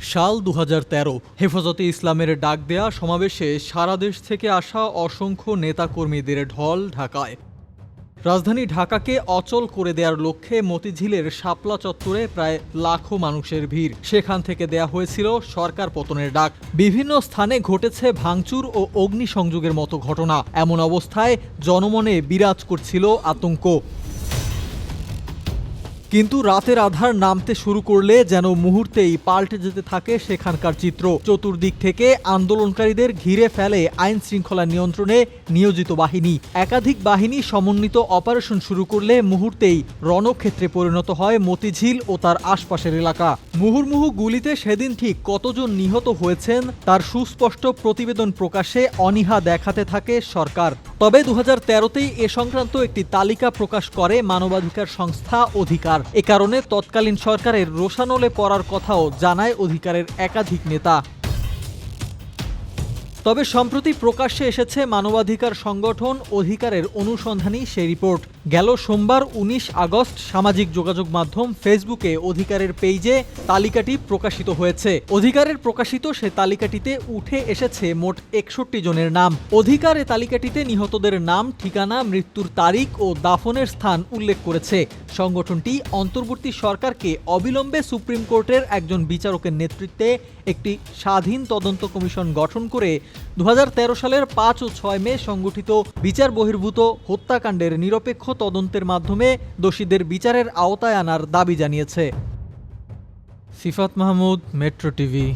সাল দু হাজার তেরো, হেফাজতে ইসলামের ডাক দেয়া সমাবেশে সারা দেশ থেকে আসা অসংখ্য নেতাকর্মীদের ঢল ঢাকায়। রাজধানী ঢাকাকে অচল করে দেওয়ার লক্ষ্যে মতিঝিলের শাপলা চত্বরে প্রায় লাখো মানুষের ভিড়। সেখান থেকে দেয়া হয়েছিল সরকার পতনের ডাক। বিভিন্ন স্থানে ঘটেছে ভাঙচুর ও অগ্নিসংযোগের মতো ঘটনা। এমন অবস্থায় জনমনে বিরাজ করছিল আতঙ্ক। কিন্তু রাতের আধার নামতে শুরু করলে যেন মুহূর্তেই পাল্টে যেতে থাকে সেখানকার চিত্র। চতুর্দিক থেকে আন্দোলনকারীদের ঘিরে ফেলে আইন শৃঙ্খলা নিয়ন্ত্রণে নিয়োজিত বাহিনী। একাধিক বাহিনী সমন্বিত অপারেশন শুরু করলে মুহূর্তেই রণক্ষেত্রে পরিণত হয় মতিঝিল ও তার আশপাশের এলাকা। মুহুর্মুহু গুলিতে সেদিন ঠিক কতজন নিহত হয়েছেন তার সুস্পষ্ট প্রতিবেদন প্রকাশে অনীহা দেখাতে থাকে সরকার। তবে দু হাজার তেরোতেই এ সংক্রান্ত একটি তালিকা প্রকাশ করে মানবাধিকার সংস্থা অধিকার। এ কারণে তৎকালীন সরকারের রোশানলে পড়ার কথাও জানায় অধিকারের একাধিক নেতা। তবে সম্প্রতি প্রকাশ্যে এসেছে মানবাধিকার সংগঠন অধিকারের অনুসন্ধানী সেই রিপোর্ট। গেল সোমবার ১৯ আগস্ট সামাজিক যোগাযোগ মাধ্যম ফেসবুকে অধিকারের পেজে তালিকাটি প্রকাশিত হয়েছে। অধিকারের প্রকাশিত সে তালিকাটিতে উঠে এসেছে মোট একষট্টি জনের নাম। অধিকার এ তালিকাটিতে নিহতদের নাম, ঠিকানা, মৃত্যুর তারিখ ও দাফনের স্থান উল্লেখ করেছে। সংগঠনটি অন্তর্বর্তী সরকারকে অবিলম্বে সুপ্রিম কোর্টের একজন বিচারকের নেতৃত্বে একটি স্বাধীন তদন্ত কমিশন গঠন করে দু হাজার তেরো সালের পাঁচ ও ছয় মে সংগঠিত বিচার বহির্ভূত হত্যাকাণ্ডের নিরপেক্ষ তদন্তের মাধ্যমে দোষীদের বিচারের আওতায় আনার দাবি জানিয়েছে। Sifat Mahmud, metro TV.